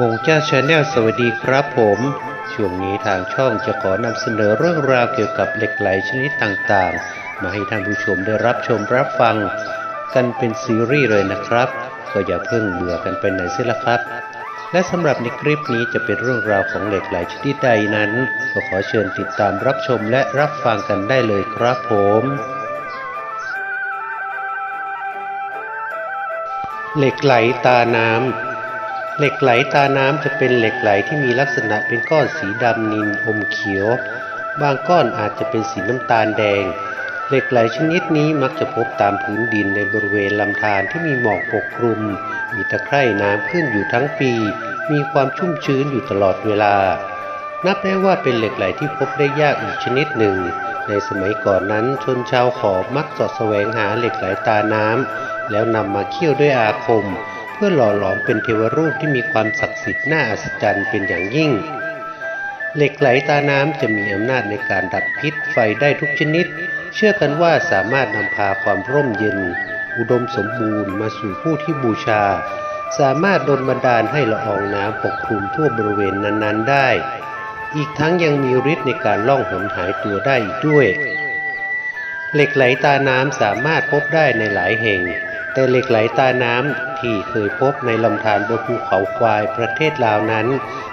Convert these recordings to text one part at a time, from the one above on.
มงเจ้าชาแนลสวัสดีครับผม ช่วงนี้ทางช่องจะขอนำเสนอเรื่องราวเกี่ยวกับเหล็กไหลชนิดต่างๆ มาให้ท่านผู้ชมได้รับชมรับฟัง กันเป็นซีรีส์เลยนะครับ ก็อย่าเพิ่งเบื่อกันไปไหนเสียละครับ และสำหรับในคลิปนี้จะเป็นเรื่องราวของเหล็กไหลชนิดใดนั้น ก็ขอเชิญติดตามรับชมและรับฟังกันได้เลยครับผมเหล็กไหลตาน้ำ เหล็กไหลตาน้ำจะเป็นเหล็กไหลที่มีลักษณะเป็นก้อนสีดำนินอมเขียว บางก้อนอาจจะเป็นสีน้ำตาลแดง เหล็กไหลชนิดนี้มักจะพบตามพื้นดินในบริเวณลำธารที่มีหมอกปกคลุม มีตะไคร่น้ำขึ้นอยู่ทั้งปี มีความชุ่มชื้นอยู่ตลอดเวลา นับได้ว่าเป็นเหล็กไหลที่พบได้ยากอีกชนิดหนึ่ง ในสมัยก่อนนั้นชนชาวขอมักสาะแสวงหาเหล็กไหลตาน้ำแล้วนำมาเคี่ยวด้วยอาคม พื่อหล่อหลอมเป็นเทวรูปที่มีความศักดิ์สิทธิ์น่าอัศจรรย์เป็นอย่างยิ่ง เหล็กไหลตาน้ำจะมีอำนาจในการดับพิษไฟได้ทุกชนิด เชื่อกันว่าสามารถนำพาความร่มเย็น อุดมสมบูรณ์มาสู่ผู้ที่บูชา สามารถดลบันดาลให้ละอองน้ำปกคลุมทั่วบริเวณนั้นๆ ได้ อีกทั้งยังมีฤทธิ์ในการล่องหนหายตัวได้อีกด้วย เหล็กไหลตาน้ำสามารถพบได้ในหลายแห่ง แต่เหล็กไหลตาน้ำที่เคยพบในลำธารบนภูเขาควายประเทศลาวนั้น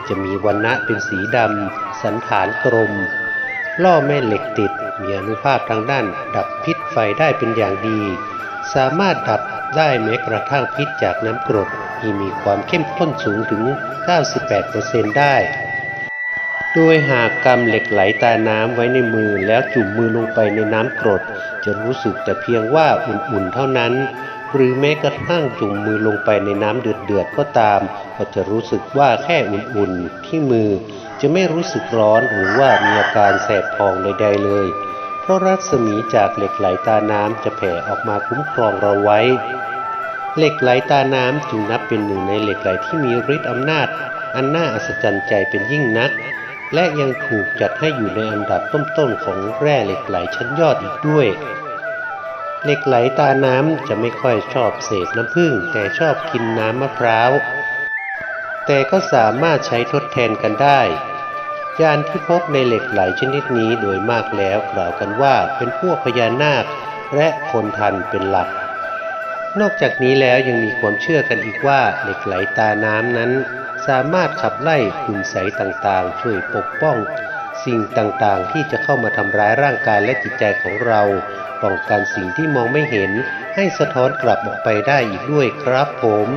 จะมีวันณะเป็นสีดำ สันฐานกลม ล่อแม่เหล็กติดมีอนุภาพทางด้าน ดับพิษไฟได้เป็นอย่างดี สามารถดับได้แม้กระทั่งพิษจากน้ำกรดที่มีความเข้มข้นสูงถึง 98%ได้ โดยหากกำเหล็กไหลตาน้ำไว้ในมือแล้วจุ่มมือลงไปในน้ำกรด จะรู้สึกแต่เพียงว่าอุ่นๆเท่านั้น หรือแม้กระทั่งจุ่มมือลงไปในน้ำเดือดๆก็ตาม ก็จะรู้สึกว่าแค่อุ่นๆที่มือ จะไม่รู้สึกร้อนหรือว่ามีอาการแสบพองใดๆเลย เพราะรัศมีจากเหล็กไหลตาน้ำจะแผ่ออกมาคุ้มครองเราไว้ เหล็กไหลตาน้ำจึงนับเป็นหนึ่งในเหล็กไหลที่มีฤทธิ์อำนาจ อันน่าอัศจรรย์ใจเป็นยิ่งนัก และยังถูกจัดให้อยู่ในอันดับต้นๆของแร่เหล็กไหลชั้นยอดอีกด้วย เหล็กไหลตาน้ำจะไม่ค่อยชอบเสพน้ำผึ้งแต่ชอบกินน้ำมะพร้าว แต่ก็สามารถใช้ทดแทนกันได้ ยานที่พบในเหล็กไหลชนิดนี้โดยมากแล้วกล่าวกันว่าเป็นพวกพญานาคและคนทันเป็นหลัก นอกจากนี้แล้วยังมีความเชื่อกันอีกว่าเหล็กไหลตาน้ำนั้น สามารถขับไล่คุณใสต่างๆ ช่วยปกป้อง สิ่งต่างๆ ที่จะเข้ามาทำร้ายร่างกายและจิตใจของเราป้องกันสิ่งที่มองไม่เห็นให้สะท้อนกลับออกไปได้อีกด้วยครับผม